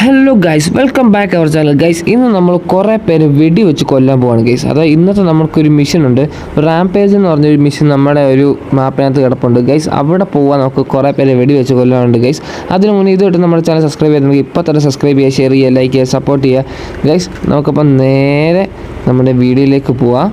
Hello guys welcome back our channel guys ഇന്ന് നമ്മൾ കുറേ പേര് വെടി വെച്ച് കൊല്ലാൻ പോവാണ് ഗൈസ് അതായത് ഇന്നത്തെ നമുക്കൊരു മിഷൻ ഉണ്ട്. റാംപേജ് എന്ന് പറഞ്ഞൊരു മിഷൻ നമ്മുടെ ഒരു മാപ്പിനകത്ത് കിടപ്പുണ്ട്. ഗൈസ് അവിടെ പോകാൻ നമുക്ക് കുറേ പേര് വെടി വെച്ച് കൊല്ലാനുണ്ട് ഗൈസ് അതിന് മുന്നേ ഇതുമായിട്ട് നമ്മുടെ ചാനൽ സബ്സ്ക്രൈബ് ചെയ്തിട്ടുണ്ടെങ്കിൽ ഇപ്പോൾ തന്നെ സബ്സ്ക്രൈബ് ചെയ്യുക ഷെയർ ചെയ്യുക ലൈക്ക് ചെയ്യുക സപ്പോർട്ട് ചെയ്യുക. ഗൈസ് നമുക്കപ്പം നേരെ നമ്മുടെ വീഡിയോയിലേക്ക് പോവാം.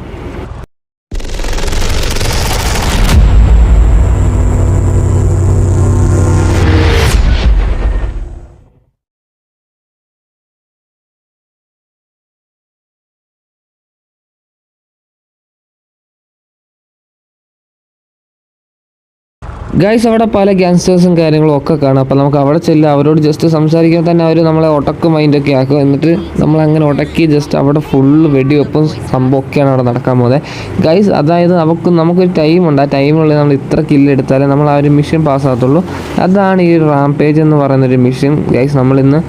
ഗൈസ് അവിടെ പല ഗ്യാങ്സ്റ്റേഴ്സും കാര്യങ്ങളും ഒക്കെ കാണാം. അപ്പോൾ നമുക്ക് അവിടെ ചെല്ലുക അവരോട് ജസ്റ്റ് സംസാരിക്കാൻ തന്നെ അവർ നമ്മളെ ഒടക്കും മൈൻഡൊക്കെ ആക്കും. എന്നിട്ട് നമ്മൾ അങ്ങനെ ഉടക്കി ജസ്റ്റ് അവിടെ ഫുള്ള് വെടിവെപ്പും സംഭവമൊക്കെയാണ് അവിടെ നടക്കാൻ പോകുന്നത്. ഗൈസ് അതായത് നമുക്ക് നമുക്കൊരു ടൈമുണ്ട് ആ ടൈമുള്ളിൽ നമ്മൾ ഇത്ര കില്ല് എടുത്താലേ നമ്മൾ ആ ഒരു മിഷൻ പാസ്സാകത്തുള്ളൂ അതാണ് ഈ റാം പേജ് എന്ന് പറയുന്നൊരു മിഷൻ ഗൈസ് നമ്മളിന്ന്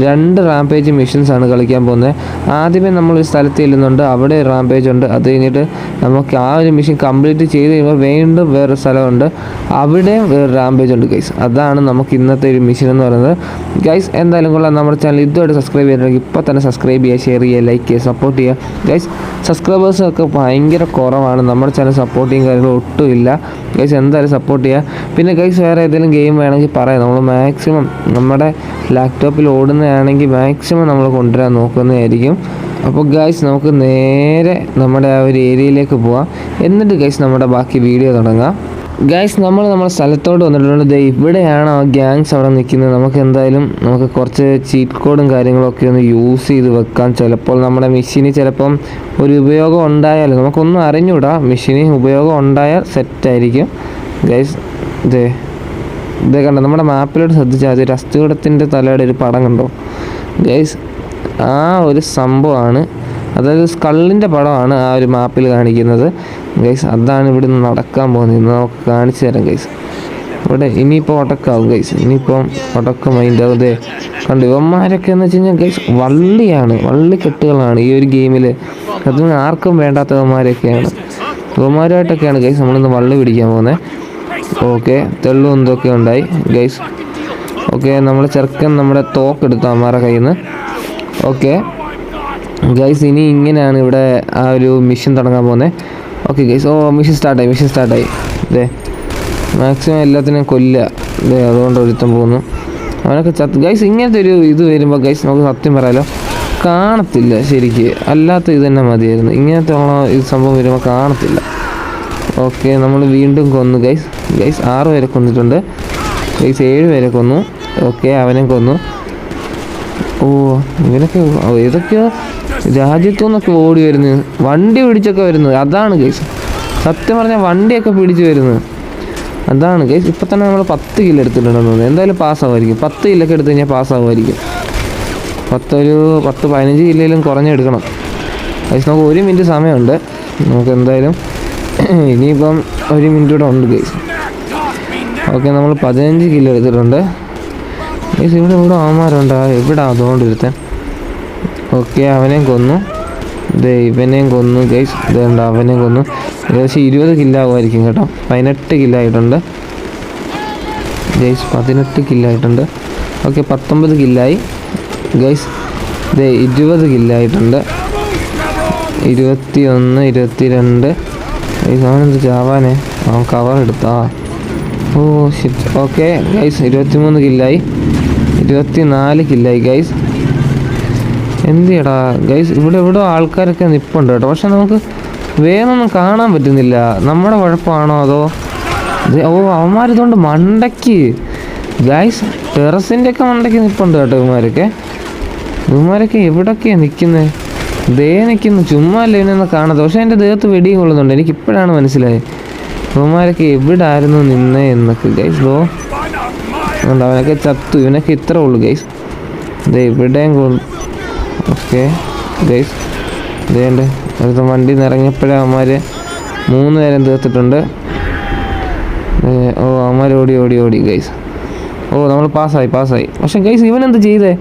രണ്ട് റാംപേജ് മിഷൻസ് ആണ് കളിക്കാൻ പോകുന്നത്. ആദ്യമേ നമ്മൾ ഒരു സ്ഥലത്ത് ചെല്ലുന്നുണ്ട്. അവിടെ റാംപേജ് ഉണ്ട്. അത് കഴിഞ്ഞിട്ട് നമുക്ക് ആ ഒരു മിഷൻ കംപ്ലീറ്റ് ചെയ്ത് കഴിയുമ്പോൾ വീണ്ടും വേറൊരു സ്ഥലമുണ്ട്. അവിടെയും വേറെ റാംപേജ് ഉണ്ട് ഗൈസ് അതാണ് നമുക്ക് ഇന്നത്തെ ഒരു മിഷൻ എന്ന് പറയുന്നത്. ഗൈസ് എന്തായാലും കൊള്ളാം. നമ്മുടെ ചാനൽ ഇതുമായിട്ട് സബ്സ്ക്രൈബ് ചെയ്തിട്ടുണ്ടെങ്കിൽ ഇപ്പോൾ തന്നെ സബ്സ്ക്രൈബ് ചെയ്യുക ഷെയർ ചെയ്യുക ലൈക്ക് ചെയ്യുക സപ്പോർട്ട് ചെയ്യുക. ഗൈസ് സബ്സ്ക്രൈബേഴ്സ് ഒക്കെ ഭയങ്കര കുറവാണ്. നമ്മുടെ ചാനൽ സപ്പോർട്ട് ചെയ്യും കാര്യങ്ങൾ ഒട്ടും ഇല്ല. ഗൈസ് എന്തായാലും സപ്പോർട്ട് ചെയ്യുക. പിന്നെ ഗൈസ് വേറെ ഏതെങ്കിലും ഗെയിം വേണമെങ്കിൽ പറയാം. നമ്മൾ മാക്സിമം നമ്മുടെ ലാപ്ടോപ്പിൽ ഓടുന്നതാണെങ്കിൽ മാക്സിമം നമ്മൾ കൊണ്ടുവരാൻ നോക്കുന്നതായിരിക്കും. അപ്പോൾ ഗൈസ് നമുക്ക് നേരെ നമ്മുടെ ആ ഒരു ഏരിയയിലേക്ക് പോവാം. എന്നിട്ട് ഗൈസ് നമ്മുടെ ബാക്കി വീഡിയോ തുടങ്ങാം. ഗൈസ് നമ്മൾ നമ്മുടെ സ്ഥലത്തോട്ട് വന്നിട്ടുണ്ട്. ഇവിടെയാണ് ആ ഗ്യാങ്സ് അവിടെ നിൽക്കുന്നത്. നമുക്ക് എന്തായാലും നമുക്ക് കുറച്ച് ചീറ്റ് കോഡും കാര്യങ്ങളൊക്കെ ഒന്ന് യൂസ് ചെയ്ത് വെക്കാം. ചിലപ്പോൾ നമ്മുടെ മെഷീന് ചിലപ്പം ഒരു ഉപയോഗം ഉണ്ടായാൽ നമുക്കൊന്നും അറിഞ്ഞൂടാ മെഷീന് ഉപയോഗം ഉണ്ടായാൽ സെറ്റായിരിക്കും ഗൈസ് ഇതേ ഇതേ കണ്ട നമ്മുടെ മാപ്പിലോട്ട് ശ്രദ്ധിച്ചാൽ മതി. ഒരു അസ്ഥികൂടത്തിന്റെ തലയുടെ ഒരു പടം കണ്ടോ? ഗൈസ് ആ ഒരു സംഭവമാണ്. അതായത് സ്കള്ളിന്റെ പടമാണ് ആ ഒരു മാപ്പിൽ കാണിക്കുന്നത്. ഗൈസ് അതാണ് ഇവിടെ നിന്ന് നടക്കാൻ പോകുന്നത്. ഇന്ന് നമുക്ക് കാണിച്ചു തരാം ഗൈസ്. ഇവിടെ ഇനിയിപ്പോൾ ഒടക്കാവും ഗൈസ്. ഇനിയിപ്പം ഒടക്കം അതിന്റെ അതെ കണ്ടു ഇവന്മാരൊക്കെ എന്ന് വെച്ച് കഴിഞ്ഞാൽ ഗൈസ് വള്ളിയാണ്. വള്ളിക്കെട്ടുകളാണ് ഈ ഒരു ഗെയിമിൽ അതും ആർക്കും വേണ്ടാത്തവന്മാരൊക്കെയാണ്. ഇവന്മാരുമായിട്ടൊക്കെയാണ് ഗൈസ് നമ്മളിന്ന് വള്ളി പിടിക്കാൻ പോകുന്നത്. ഓക്കെ തെള്ളും എന്തൊക്കെ ഉണ്ടായി? ഗൈസ് ഓക്കെ നമ്മൾ ചെറുക്കൻ നമ്മുടെ തോക്കെടുത്തു അമ്മാരുടെ കയ്യിൽ നിന്ന് ഓക്കെ ഗൈസ് ഇനി ഇങ്ങനെയാണ് ഇവിടെ ആ ഒരു മിഷൻ തുടങ്ങാൻ പോകുന്നത് ഓക്കെ ഗൈസ് ഓ മിഷൻ സ്റ്റാർട്ടായി മിഷൻ സ്റ്റാർട്ടായി അതെ മാക്സിമം എല്ലാത്തിനും കൊല്ലുക. അതെ അതുകൊണ്ട് ഒരുത്തം പോകുന്നു. അവനൊക്കെ ചത്ത് ഗൈസ് ഇങ്ങനത്തെ ഒരു ഇത് വരുമ്പോൾ ഗൈസ് നമുക്ക് സത്യം പറയാലോ കാണത്തില്ല ശരിക്ക്. അല്ലാത്ത ഇത് തന്നെ മതിയായിരുന്നു. ഇങ്ങനത്തെ ഇത് സംഭവം വരുമ്പോൾ കാണത്തില്ല. ഓക്കെ നമ്മൾ വീണ്ടും കൊന്നു ഗൈസ് ഗൈസ് ആറ് പേരെ കൊന്നിട്ടുണ്ട്. ഗൈസ് ഏഴ് പേരെ കൊന്നു. ഓക്കെ അവനെ കൊന്നു. ഓ ഇവനൊക്കെ ഏതൊക്കെയോ രാജ്യത്തു നിന്നൊക്കെ ഓടി വരുന്നത് വണ്ടി പിടിച്ചൊക്കെ വരുന്നത് അതാണ് ഗൈസ് സത്യം പറഞ്ഞാൽ വണ്ടിയൊക്കെ പിടിച്ച് വരുന്നത് അതാണ് ഗൈസ് ഇപ്പം തന്നെ നമ്മൾ പത്ത് കിലോ എടുത്തിട്ടുണ്ടെന്ന് തോന്നുന്നു. എന്തായാലും പാസ്സാവുമായിരിക്കും പത്ത് കിലൊക്കെ എടുത്തു കഴിഞ്ഞാൽ പാസ്സാവുമായിരിക്കും പത്തൊരു പത്ത് പതിനഞ്ച് കിലോയിലും കുറഞ്ഞെടുക്കണം. ഗൈസ് നമുക്ക് ഒരു മിനിറ്റ് സമയമുണ്ട്. നമുക്ക് എന്തായാലും ഇനിയിപ്പം ഒരു മിനിറ്റ് കൂടെ ഉണ്ട് ഗൈസ് ഓക്കെ നമ്മൾ പതിനഞ്ച് കിലോ എടുത്തിട്ടുണ്ട്. ഗൈസ് ഇവിടെ ഇവിടെ ആമാരുണ്ട് എവിടെ അതുകൊണ്ട് ഒരുത്തൻ ഓക്കെ അവനെയും കൊന്നു. ദേ ഇവനെയും കൊന്നു ഗൈസ് ഇതുണ്ട് അവനെയും കൊന്നു. ഏകദേശം ഇരുപത് കില്ലാവുമായിരിക്കും കേട്ടോ. പതിനെട്ട് കില്ലായിട്ടുണ്ട് ഗൈസ് പതിനെട്ട് കില്ലായിട്ടുണ്ട് ഓക്കെ പത്തൊമ്പത് കില്ലായി ഗൈസ് ദേ ഇരുപത് കില്ലായിട്ടുണ്ട് ഇരുപത്തി ഒന്ന് ഇരുപത്തി രണ്ട് അവനെന്ത് ചാവാനേ. അവൻ കവർ എടുത്താ. ഓ ഷിറ്റ് ഓക്കെ ഗൈസ് ഇരുപത്തി മൂന്ന് കില്ലായി ഇരുപത്തി നാല് കില്ലായി ഗൈസ് എന്തിയടാ? ഗൈസ് ഇവിടെ ഇവിടെ ആൾക്കാരൊക്കെ നിപ്പുണ്ട് കേട്ടോ. പക്ഷെ നമുക്ക് വേഗമൊന്നും കാണാൻ പറ്റുന്നില്ല. നമ്മുടെ കുഴപ്പമാണോ അതോ? ഓ അവന്മാരിതുകൊണ്ട് മണ്ടയ്ക്ക്. ഗൈസ് ടെറസിന്റെ ഒക്കെ മണ്ടയ്ക്ക് നിപ്പുണ്ട് കേട്ടോ ഇവന്മാരൊക്കെ. ഇവന്മാരൊക്കെ എവിടൊക്കെയാണ് നിൽക്കുന്നത് ദേ നിൽക്കുന്നു ചുമ്മാ അല്ലേ ഇവനൊന്ന് കാണാത്ത പക്ഷെ എന്റെ ദേഹത്ത് വെടിയും കൊള്ളുന്നുണ്ട്. എനിക്ക് ഇപ്പോഴാണ് മനസ്സിലായത്. ഇവന്മാരൊക്കെ എവിടെ ആയിരുന്നു നിന്നേ എന്നൊക്കെ ഗൈസ് ഓ അതുകൊണ്ട് അവനൊക്കെ ചത്തു. ഇവനൊക്കെ ഇത്ര ഉള്ളു ഗൈസ് ഇവിടെയും കൊള്ളു ഓക്കെ ഗൈസ് ഇതേണ്ട് അടുത്ത വണ്ടി നിറങ്ങിയപ്പോഴേ അവന്മാർ മൂന്ന് നേരം തീർത്തിട്ടുണ്ട്. ഓ അവന്മാർ ഓടി ഓടി ഓടി ഗൈസ് ഓ നമ്മൾ പാസ്സായി പാസ്സായി. പക്ഷെ ഗൈസ് ഇവനെന്ത് ചെയ്തേ?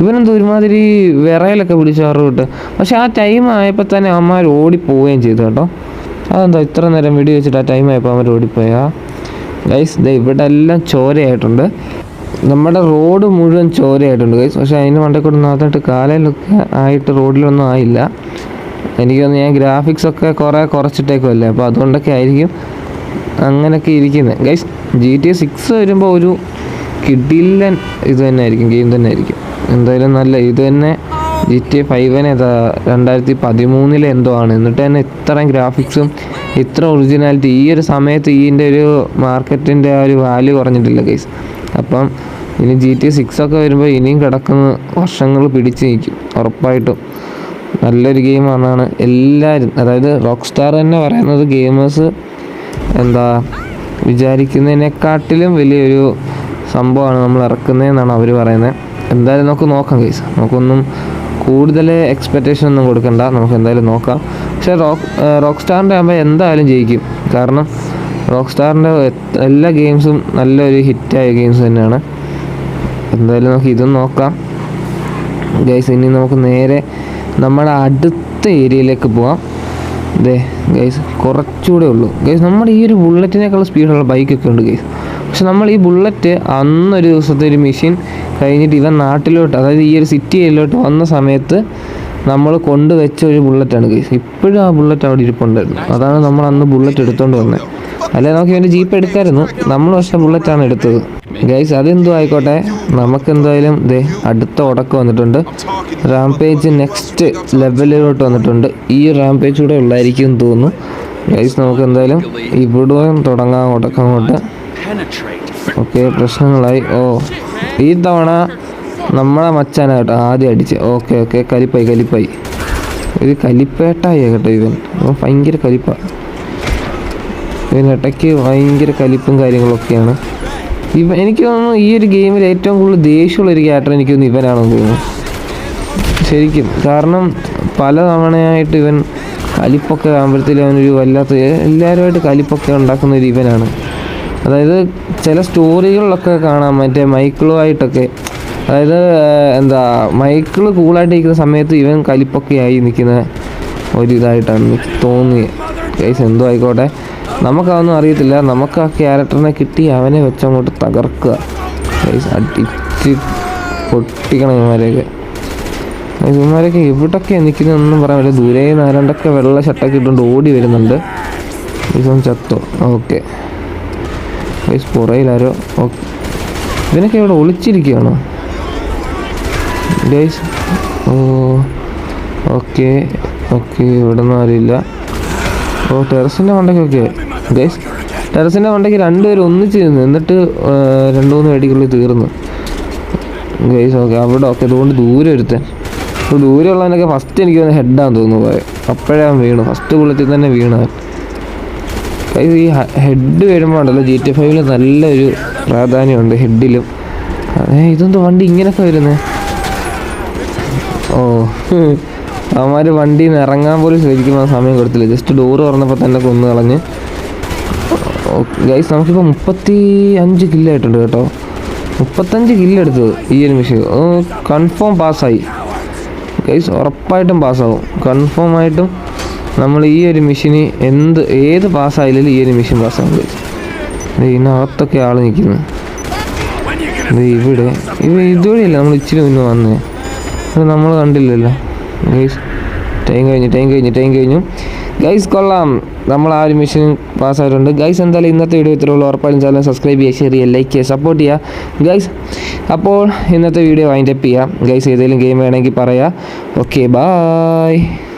ഇവനെന്ത് ഒരുമാതിരി വിറയലൊക്കെ പിടിച്ചു ആറ് പക്ഷെ ആ ടൈം ആയപ്പോൾ തന്നെ അമ്മമാർ ഓടിപ്പോവുകയും ചെയ്തു കേട്ടോ. അതെന്താ ഇത്ര നേരം വെടി വെച്ചിട്ട് ആ ടൈം ആയപ്പോൾ അവന്മാർ ഓടിപ്പോയാ? ഗൈസ് ദേ ഇവിടെ എല്ലാം ചോരയായിട്ടുണ്ട്. നമ്മുടെ റോഡ് മുഴുവൻ ചോരയായിട്ടുണ്ട് ഗൈസ് പക്ഷെ അതിന് മണ്ടേ കൂടെ നന്നായിട്ട് കാലയിലൊക്കെ ആയിട്ട് റോഡിലൊന്നും ആയില്ല. എനിക്ക് തോന്നുന്നു ഞാൻ ഗ്രാഫിക്സ് ഒക്കെ കുറേ കുറച്ചിട്ടേക്കുമല്ലേ അപ്പോൾ അതുകൊണ്ടൊക്കെ ആയിരിക്കും അങ്ങനെയൊക്കെ ഇരിക്കുന്നത്. ഗൈസ് ജി ടി സിക്സ് വരുമ്പോൾ ഒരു കിഡില്ലൻ ഇത് തന്നെ ആയിരിക്കും ഗെയിം തന്നെ ആയിരിക്കും. എന്തായാലും നല്ല ഇത് തന്നെ ജി ടി എ ഫൈവിന് രണ്ടായിരത്തി പതിമൂന്നിലെ എന്തോ ആണ്. എന്നിട്ട് തന്നെ ഇത്രയും ഗ്രാഫിക്സും ഇത്ര ഒറിജിനാലിറ്റി ഈ ഒരു സമയത്ത് ഈന്റെ ഒരു മാർക്കറ്റിന്റെ ആ ഒരു വാല്യൂ കുറഞ്ഞിട്ടില്ല ഗൈസ് അപ്പം ഇനി ജി ടി സിക്സ് ഒക്കെ വരുമ്പോൾ ഇനിയും കിടക്കുന്ന വർഷങ്ങൾ പിടിച്ചു നിൽക്കും ഉറപ്പായിട്ടും. നല്ലൊരു ഗെയിമാണെന്നാണ് എല്ലാവരും അതായത് റോക്ക് സ്റ്റാർ തന്നെ പറയുന്നത് ഗെയിമേഴ്സ് എന്താ വിചാരിക്കുന്നതിനെക്കാട്ടിലും വലിയൊരു സംഭവമാണ് നമ്മൾ ഇറക്കുന്നതെന്നാണ് അവർ പറയുന്നത്. എന്തായാലും നമുക്ക് നോക്കാം കേസ് നമുക്കൊന്നും കൂടുതൽ എക്സ്പെക്റ്റേഷൻ ഒന്നും കൊടുക്കണ്ട. നമുക്ക് എന്തായാലും നോക്കാം. പക്ഷേ റോക്ക് റോക്ക് സ്റ്റാറിന്റെ ആകുമ്പോൾ എന്തായാലും ജയിക്കും. കാരണം റോക്ക് സ്റ്റാറിന്റെ എല്ലാ ഗെയിംസും നല്ലൊരു ഹിറ്റായ ഗെയിംസ് തന്നെയാണ്. എന്തായാലും നമുക്ക് ഇതും നോക്കാം. ഗൈസ് ഇനി നമുക്ക് നേരെ നമ്മുടെ അടുത്ത ഏരിയയിലേക്ക് പോവാം. ദേ ഗൈസ് കുറച്ചുകൂടെ ഉള്ളൂ. ഗൈസ് നമ്മുടെ ഈ ഒരു ബുള്ളറ്റിനേക്കാൾ സ്പീഡുള്ള ബൈക്കൊക്കെ ഉണ്ട് ഗൈസ് പക്ഷെ നമ്മൾ ഈ ബുള്ളറ്റ് അന്നൊരു ദിവസത്തെ ഒരു മെഷീൻ കഴിഞ്ഞിട്ട് ഇവൻ നാട്ടിലോട്ട് അതായത് ഈ ഒരു സിറ്റിയിലോട്ട് വന്ന സമയത്ത് നമ്മൾ കൊണ്ടുവച്ച ഒരു ബുള്ളറ്റാണ് കേസ് ഇപ്പോഴും ആ ബുള്ളറ്റ് അവിടെ ഇരിപ്പുണ്ടായിരുന്നു. അതാണ് നമ്മൾ അന്ന് ബുള്ളറ്റ് എടുത്തുകൊണ്ട് വന്നത് അല്ലെ നമുക്ക് ഇവന്റെ ജീപ്പ് എടുക്കായിരുന്നു. നമ്മൾ പക്ഷെ ബുള്ളറ്റാണ് എടുത്തത്. ഗൈസ് അതെന്തോ ആയിക്കോട്ടെ. നമുക്ക് എന്തായാലും ദേ അടുത്ത ഉടക്കം വന്നിട്ടുണ്ട്. റാംപേജ് നെക്സ്റ്റ് ലെവലിലോട്ട് വന്നിട്ടുണ്ട്. ഈ റാംപേജ് കൂടെ ഉള്ളായിരിക്കും എന്ന് തോന്നുന്നു. ഗൈസ് നമുക്ക് എന്തായാലും ഇവിടെ തുടങ്ങാം ഉടക്കം അങ്ങോട്ട്. ഓക്കെ പ്രശ്നങ്ങളായി. ഓ. ഈ തവണ നമ്മളെ മച്ചാനാ കേട്ടോ ആദ്യം അടിച്ച്. Okay okay. കലിപ്പായി കലിപ്പായി. ഇത് കലിപ്പേട്ടായി കേട്ടോ ഇവൻ. ഇവൻ ഭയങ്കര കലിപ്പ. ഇവനിടയ്ക്ക് ഭയങ്കര കലിപ്പും കാര്യങ്ങളൊക്കെയാണ്. ഇവ എനിക്ക് തോന്നുന്നു ഈ ഒരു ഗെയിമിൽ ഏറ്റവും കൂടുതൽ ദേഷ്യമുള്ള ഒരു ക്യാരക്ടർ എനിക്ക് തോന്നുന്നു ഇവനാണെന്ന് തോന്നുന്നു. ശരിക്കും. കാരണം പല തവണയായിട്ട് ഇവൻ കലിപ്പൊക്കെ ആകുമ്പോഴത്തേക്കും അവനൊരു വല്ലാത്ത എല്ലാവരുമായിട്ട് കലിപ്പൊക്കെ ഉണ്ടാക്കുന്ന ഒരു ഇവനാണ്. അതായത് ചില സ്റ്റോറികളിലൊക്കെ കാണാം മറ്റേ മൈക്കിളുമായിട്ടൊക്കെ. അതായത് എന്താ മൈക്കിൾ കൂളായിട്ട് ഇരിക്കുന്ന സമയത്ത് ഇവൻ കലിപ്പൊക്കെ ആയി നിൽക്കുന്ന ഒരു ഇതായിട്ടാണ് എനിക്ക് തോന്നിയത് കേസ് എന്തോ ആയിക്കോട്ടെ. നമുക്കതൊന്നും അറിയത്തില്ല. നമുക്ക് ആ ക്യാരക്ടറിനെ കിട്ടി അവനെ വെച്ചങ്ങോട്ട് തകർക്കുക. കേസ് അടിച്ച് പൊട്ടിക്കണം ഇവന്മാരെയൊക്കെ. ഇവന്മാരൊക്കെ എവിടൊക്കെ നിൽക്കുന്നതെന്നും പറയാൻ പറ്റില്ല. ദൂരെ നാരണ്ടൊക്കെ വെള്ള ഷട്ടൊക്കെ ഇട്ടുകൊണ്ട് ഓടി വരുന്നുണ്ട്. ഇതും ചത്തോ. ഓക്കെ. പുറയിലാരോ ഇവനൊക്കെ ഇവിടെ ഒളിച്ചിരിക്കുകയാണോ? ഗൈസ് ഓ ഓക്കെ ഓക്കെ ഇവിടെ ഒന്നും ആരുമില്ല. ഓ ടെറസിന്റെ മണ്ടയ്ക്കൊക്കെ. ഗൈസ് ടെറസിന്റെ മണ്ടയ്ക്ക് രണ്ടുപേരും ഒന്നിച്ച് നിന്ന് എന്നിട്ട് രണ്ടു മൂന്ന് വെടിക്കുള്ളിൽ തീർന്നു. ഗൈസ് ഓക്കെ അവിടെ ഓക്കെ അതുകൊണ്ട് ദൂരെ ഒരുത്തൻ. അപ്പോൾ ദൂരെയുള്ളവനൊക്കെ ഫസ്റ്റ് എനിക്ക് ഹെഡാന്ന് തോന്നുന്നു പോയത് അപ്പോഴേ വീണു. ഫസ്റ്റ് ബുള്ളറ്റിൽ തന്നെ ഗൈസ് ഈ ഹെഡ് വരുമ്പോൾ ഉണ്ടല്ലോ ജി ടി ഫൈവിൽ നല്ലൊരു പ്രാധാന്യമുണ്ട് ഹെഡിലും ഇതെന്തോ വണ്ടി ഇങ്ങനെയൊക്കെ വരുന്നത് ഓ അവന്മാർ വണ്ടിയിൽ നിന്ന് ഇറങ്ങാൻ പോലും ശരിക്കും സമയം കൊടുത്തില്ല. ജസ്റ്റ് ഡോറ് തുറന്നപ്പോൾ തന്നെ കൊന്നു കളഞ്ഞ്. ഗൈസ് നമുക്കിപ്പോൾ മുപ്പത്തി അഞ്ച് കില്ലായിട്ടുണ്ട് കേട്ടോ. മുപ്പത്തഞ്ച് കില്ലെടുത്തത് ഈ ഒരു മിഷ്യൻ കൺഫേം പാസ്സായി ഗൈസ് ഉറപ്പായിട്ടും പാസ്സാവും കൺഫേം ആയിട്ടും നമ്മൾ ഈ ഒരു മെഷീന് എന്ത് ഏത് പാസ്സായാലും ഈ ഒരു മെഷീൻ പാസ്സാവും ഗൈസ് ഇതിനകത്തൊക്കെ ആൾ നിൽക്കുന്നു. ഇവിടെ. ഇവ ഇതുവഴിയല്ല നമ്മൾ ഇച്ചിരി മുന്നേ വന്നേ. അത് നമ്മൾ കണ്ടില്ലല്ലോ. ഗൈസ് ടൈം കഴിഞ്ഞു ടൈം കഴിഞ്ഞു ടൈം കഴിഞ്ഞു. ഗൈസ് കൊള്ളാം. നമ്മൾ ആ ഒരു മിഷൻ പാസ്സായിട്ടുണ്ട് ഗൈസ് എന്തായാലും ഇന്നത്തെ വീഡിയോ ഇത്രയുള്ള ഉറപ്പായും ചാനൽ സബ്സ്ക്രൈബ് ചെയ്യുക ഷെയർ ചെയ്യുക ലൈക്ക് ചെയ്യുക സപ്പോർട്ട് ചെയ്യുക. ഗൈസ് അപ്പോൾ ഇന്നത്തെ വീഡിയോ വൈൻഡപ്പ് ചെയ്യുക ഗൈസ് ഏതെങ്കിലും ഗെയിം വേണമെങ്കിൽ പറയാം. Okay bye